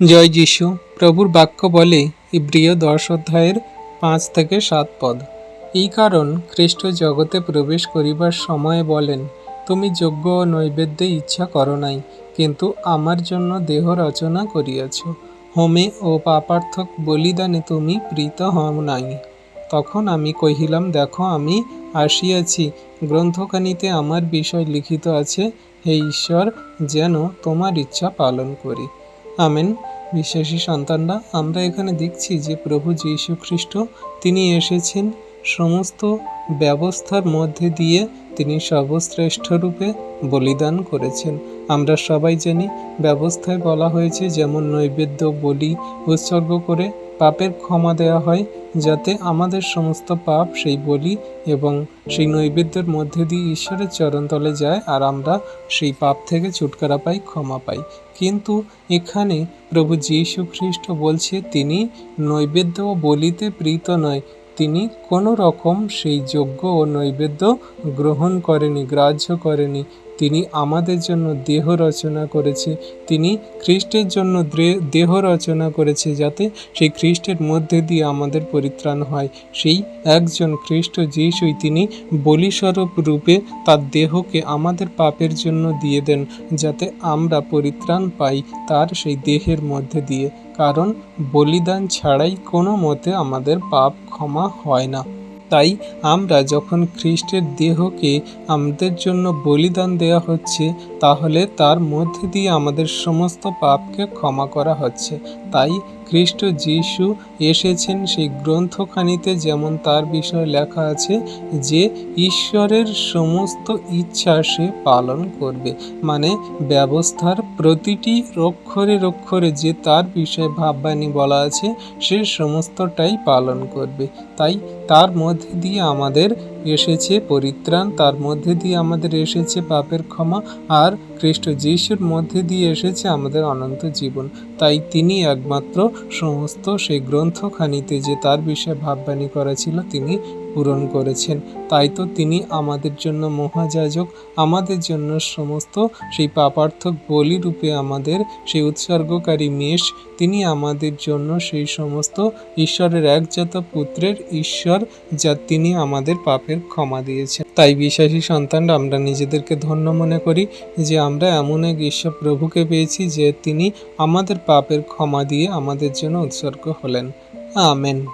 জয় যিশু, প্রভুর বাক্য বলে ইব্রিয় দশ অধ্যায়ের পাঁচ থেকে সাত পদ। এই কারণ খ্রিস্ট জগতে প্রবেশ করিবার সময় বলেন, তুমি যোগ্য ও নৈবেদ্যে ইচ্ছা করো নাই, কিন্তু আমার জন্য দেহ রচনা করিয়াছ। হোমে ও পাপার্থক বলিদানে তুমি প্রীত হও নাই। তখন আমি কহিলাম, দেখো, আমি আসিয়াছি। গ্রন্থখানিতে আমার বিষয় লিখিত আছে, হে ঈশ্বর, যেন তোমার ইচ্ছা পালন করি। আমেন। বিশ্বাসী সন্তানরা, আমরা এখানে দেখছি যে প্রভু যীশু খ্রিস্ট তিনি এসেছেন সমস্ত ব্যবস্থার মধ্যে দিয়ে তিনি সর্বশ্রেষ্ঠ রূপে বলিদান করেছেন। আমরা সবাই জানি, ব্যবস্থায় বলা হয়েছে যেমন নৈবেদ্য, বলি, উৎসর্গ করে পাপের ক্ষমা দেওয়া হয়, যাতে আমাদের সমস্ত পাপ সেই বলি এবং সেই নৈবেদ্যের মধ্যে দিয়ে ঈশ্বরের চরণতলে যায় আর আমরা সেই পাপ থেকে ছুটকারা পাই, ক্ষমা পাই। কিন্তু এখানে প্রভু যীশু খ্রিস্ট বলছে, তিনি নৈবেদ্য ও বলিতে প্রীত নয়। তিনি কোনো রকম সেই যজ্ঞ ও নৈবেদ্য গ্রহণ করেনি, গ্রাহ্য করেনি। তিনি আমাদের জন্য দেহ রচনা করেছে। তিনি খ্রিস্টের জন্য দেহ রচনা করেছে যাতে সেই খ্রিস্টের মধ্যে দিয়ে আমাদের পরিত্রাণ হয়। সেই একজন খ্রিস্ট যিশুই তিনি বলিস্বরূপ রূপে তার দেহকে আমাদের পাপের জন্য দিয়ে দেন যাতে আমরা পরিত্রাণ পাই তার সেই দেহের মধ্যে দিয়ে। কারণ বলিদান ছাড়াই কোনো মতে আমাদের পাপ ক্ষমা হয় না। তাই আমরা যখন খ্রিস্টের দেহকে আমাদের জন্য বলিদান দেওয়া হচ্ছে, তাহলে তার মধ্যে দিয়ে আমাদের সমস্ত পাপকে ক্ষমা করা হচ্ছে। তাই খ্রিস্ট যিশু এসেছেন সেই গ্রন্থখানিতে যেমন তার বিষয়ে লেখা আছে যে ঈশ্বরের সমস্ত ইচ্ছা সে পালন করবে। মানে ব্যবস্থার প্রতিটি অক্ষরে অক্ষরে যে তার বিষয়ে ভাববাণী বলা আছে, সে সমস্তটাই পালন করবে। তাই তার মধ্যে দিয়ে আমাদের এসেছে পরিত্রাণ, তার মধ্যে দিয়ে আমাদের এসেছে পাপের ক্ষমা, আর খ্রিস্ট যিশুর মধ্যে দিয়ে এসেছে আমাদের অনন্ত জীবন। তাই তিনি একমাত্র সমস্ত সেই গ্রন্থখানিতে যে তার বিষয়ে ভাববাণী করা ছিল তিনি পূরণ করেছেন। তাই তো তিনি আমাদের জন্য মহাযাজক, আমাদের জন্য সমস্ত সেই পাপার্থক বলি রূপে আমাদের সেই উৎসর্গকারী মেষ, তিনি আমাদের জন্য সেই সমস্ত ঈশ্বরের একজাত পুত্রের ঈশ্বর যা তিনি আমাদের পাপের ক্ষমা দিয়েছেন। তাই বিশ্বাসী সন্তানরা আমরা নিজেদেরকে ধন্য মনে করি যে আমরা এমন এক ঈশ্বর প্রভুকে পেয়েছি যে তিনি আমাদের পাপের ক্ষমা দিয়ে আমাদের জন্য উৎসর্গ হলেন। আমেন।